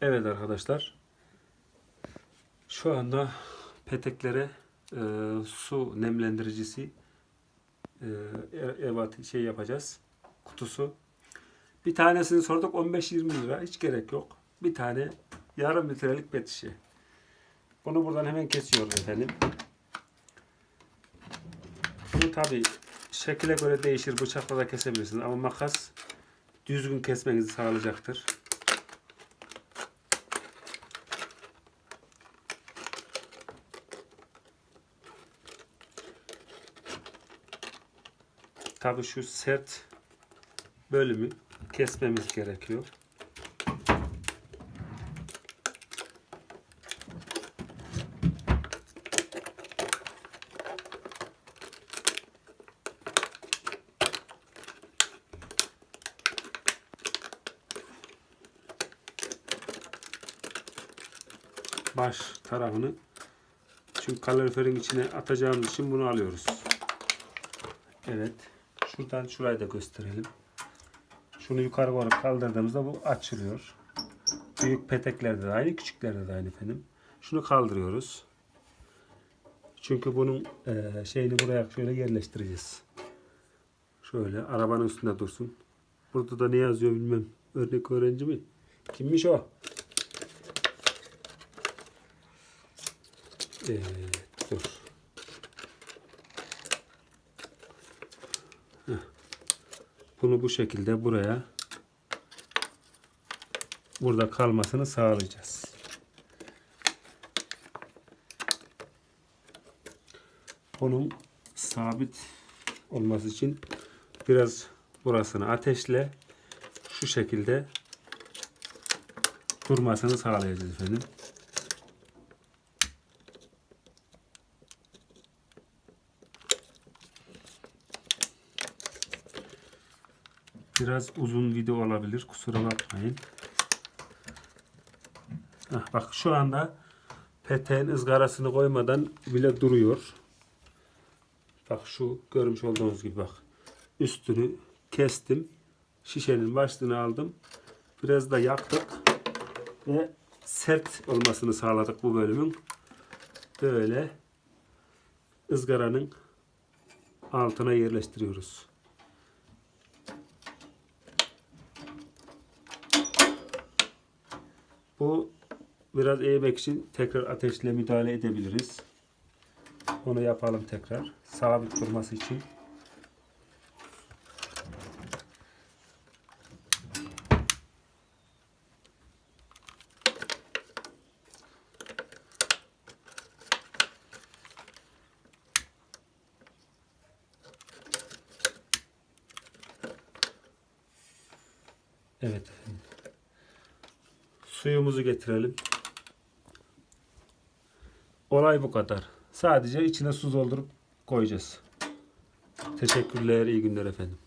Evet arkadaşlar. Şu anda peteklere e, su nemlendiricisi e, evat şey yapacağız. Kutusu. Bir tanesini sorduk 15-20 lira. Hiç gerek yok. Bir tane yarım litrelik pet şişe. Bunu buradan hemen kesiyoruz efendim. Bunu tabi şekile göre değişir. Bıçakla da kesebilirsiniz ama makas düzgün kesmenizi sağlayacaktır. Tabi şu sert bölümü kesmemiz gerekiyor. baş tarafını çünkü kaloriferin içine atacağımız için bunu alıyoruz. Evet. Şuradan şurayı da gösterelim. Şunu yukarı doğru kaldırdığımızda bu açılıyor. Büyük peteklerde de aynı, küçüklerde de aynı efendim. Şunu kaldırıyoruz. Çünkü bunun eee, şeyini buraya şöyle yerleştireceğiz. Şöyle arabanın üstünde dursun. Burada da ne yazıyor bilmem. Örnek öğrenci mi? Kimmiş o? Evet, dur. Bunu bu şekilde buraya burada kalmasını sağlayacağız. Bunun sabit olması için biraz burasını ateşle şu şekilde durmasını sağlayacağız efendim. Biraz uzun video olabilir. Kusura bakmayın. Heh, bak şu anda peteğin ızgarasını koymadan bile duruyor. Bak şu görmüş olduğunuz gibi bak. Üstünü kestim. Şişenin başlığını aldım. Biraz da yaktık. Ve sert olmasını sağladık bu bölümün. Böyle ızgaranın altına yerleştiriyoruz. Bu biraz eğmek için tekrar ateşle müdahale edebiliriz. Onu yapalım tekrar. Sabit durması için. Evet efendim. Suyumuzu getirelim. Olay bu kadar. Sadece içine su doldurup koyacağız. Teşekkürler, iyi günler efendim.